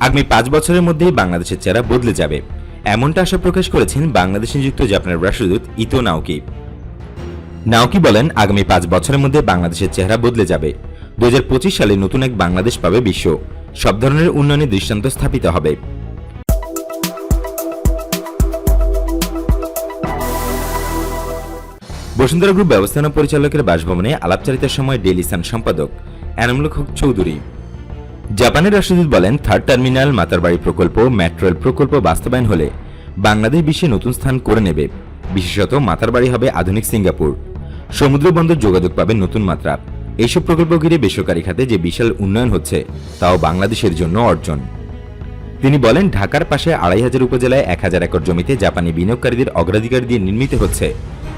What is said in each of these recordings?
আগামী পাঁচ বছরের মধ্যেই বাংলাদেশের চেহারা বদলে যাবে। এমনটা আশা প্রকাশ করেছেন বাংলাদেশে নিযুক্ত জাপানের রাষ্ট্রদূত ইতো নাওকি। নাওকি বলেন, আগামী পাঁচ বছরের মধ্যে বাংলাদেশের চেহারা বদলে যাবে। দুই হাজার পঁচিশ সালে নতুন এক বাংলাদেশ পাবে বিশ্ব। সব ধরনের উন্নয়নে দৃষ্টান্ত স্থাপিত হবে। বসুন্ধরা গ্রুপ ব্যবস্থাপনা পরিচালকের বাসভবনে আলাপচারিতার সময় ডেলি সান সম্পাদক এনামুল হক চৌধুরী। জাপানের রাষ্ট্রদূত বলেন, থার্ড টার্মিনাল, মাতারবাড়ি প্রকল্প মেট্রো রেল প্রকল্প বাস্তবায়ন হলে বাংলাদেশ বিশ্বে নতুন স্থান করে নেবে। বিশেষত মাতারবাড়ি হবে আধুনিক সিঙ্গাপুর। সমুদ্র বন্দর যোগাযোগ পাবে নতুন মাত্রা। এইসব প্রকল্প ঘিরে বেসরকারি খাতে যে বিশাল উন্নয়ন হচ্ছে, তাও বাংলাদেশের জন্য অর্জন। তিনি বলেন, ঢাকার পাশে আড়াই হাজার উপজেলায় এক হাজার একর জমিতে জাপানি বিনিয়োগকারীদের অগ্রাধিকার দিয়ে নির্মিত হচ্ছে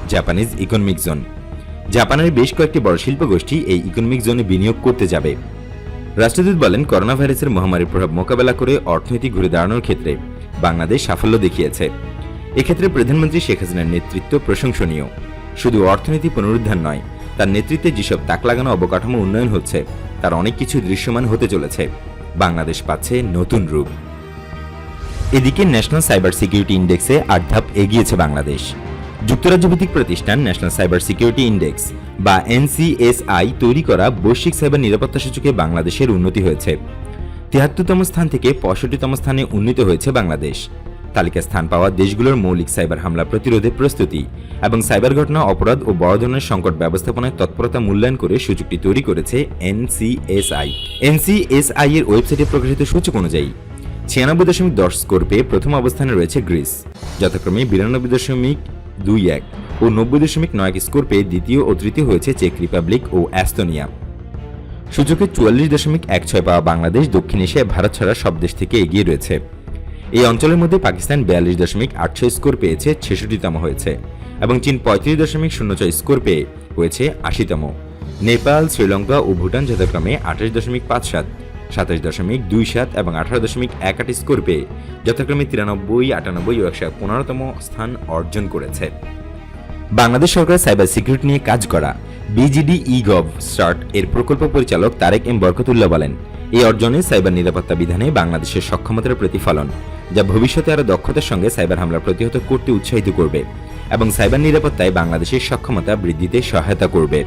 জাপানিজ ইকোনমিক জোন। জাপানের বেশ কয়েকটি বড় শিল্প গোষ্ঠী এই ইকোনমিক জোনে বিনিয়োগ করতে যাবে। রাষ্ট্রদূত বলেন করোনা ভাইরাসের মহামারীর প্রভাব মোকাবেলা করে অর্থনীতি ঘুরে দাঁড়ানোর ক্ষেত্রে বাংলাদেশ সাফল্য দেখিয়েছে। এক্ষেত্রে প্রধানমন্ত্রী শেখ হাসিনার নেতৃত্ব প্রশংসনীয়। শুধু অর্থনীতি পুনরুদ্ধার নয়, তার নেতৃত্বে যেসব তাক লাগানো অবকাঠামো উন্নয়ন হচ্ছে, তার অনেক কিছু দৃশ্যমান হতে চলেছে। বাংলাদেশ পাচ্ছে নতুন রূপ। এদিকে ন্যাশনাল সাইবার সিকিউরিটি ইন্ডেক্সে আট ধাপ এগিয়েছে বাংলাদেশ। যুক্তরাজ্যভিত্তিক প্রতিষ্ঠান ন্যাশনাল সাইবার সিকিউরিটি ইন্ডেক্স বা এনসিএসআই তৈরি করা বৈশ্বিক সাইবার নিরাপত্তা সূচকে বাংলাদেশের উন্নতি হয়েছে। তিয়াত্তরতম স্থান থেকে পঁয়ষট্টিতম স্থানে উন্নীত হয়েছে বাংলাদেশ। তালিকায় স্থান পাওয়া দেশগুলোর মৌলিক সাইবার হামলা প্রতিরোধে প্রস্তুতি এবং সাইবার ঘটনা, অপরাধ ও বড় ধরনের সংকট ব্যবস্থাপনায় তৎপরতা মূল্যায়ন করে সূচকটি তৈরি করেছে এনসিএসআই। এনসিএসআই এর ওয়েবসাইটে প্রকাশিত সূচক অনুযায়ী, ছিয়ানব্বই দশমিক দশ স্কোর পেয়ে প্রথম অবস্থানে রয়েছে গ্রিস। যথাক্রমে বিরানব্বই দশমিক দুই এক ও নব্বই দশমিক নয় স্কোর পেয়ে দ্বিতীয় ও তৃতীয় হয়েছে চেক রিপাবলিক ও অ্যাস্তোনিয়া। সূচকে চুয়াল্লিশ দশমিক এক ছয় পাওয়া বাংলাদেশ, দক্ষিণ এশিয়ায় ভারত ছাড়া সব দেশ থেকে এগিয়ে রয়েছে। এই অঞ্চলের মধ্যে পাকিস্তান বিয়াল্লিশ দশমিক আট ছয় স্কোর পেয়েছে, ছেষট্টিতম হয়েছে এবং চীন পঁয়ত্রিশ দশমিক শূন্য ছয় স্কোর পেয়ে হয়েছে আশিতম। নেপাল, শ্রীলঙ্কা ও ভুটান যথাক্রমে আঠাশ দশমিক পাঁচ সাত সাতাশ দশমিক দুই সাত এবং আঠারো দশমিক এক আট স্কোর পেয়ে যথাক্রমে তিরানব্বই, আটানব্বই ও একশো পনেরোতম স্থান অর্জন করেছে। বাংলাদেশ সরকার সাইবার সিকিউরিটি নিয়ে কাজ করা বিজিডি ই গভ স্টার্ট এর প্রকল্প পরিচালক তারেক এম বরকতুল্লাহ বলেন, এই অর্জনে সাইবার নিরাপত্তা বিধানে বাংলাদেশের সক্ষমতার প্রতিফলন, যা ভবিষ্যতে আরও দক্ষতার সঙ্গে সাইবার হামলা প্রতিহত করতে উৎসাহিত করবে এবং সাইবার নিরাপত্তায় বাংলাদেশের সক্ষমতা বৃদ্ধিতে সহায়তা করবে।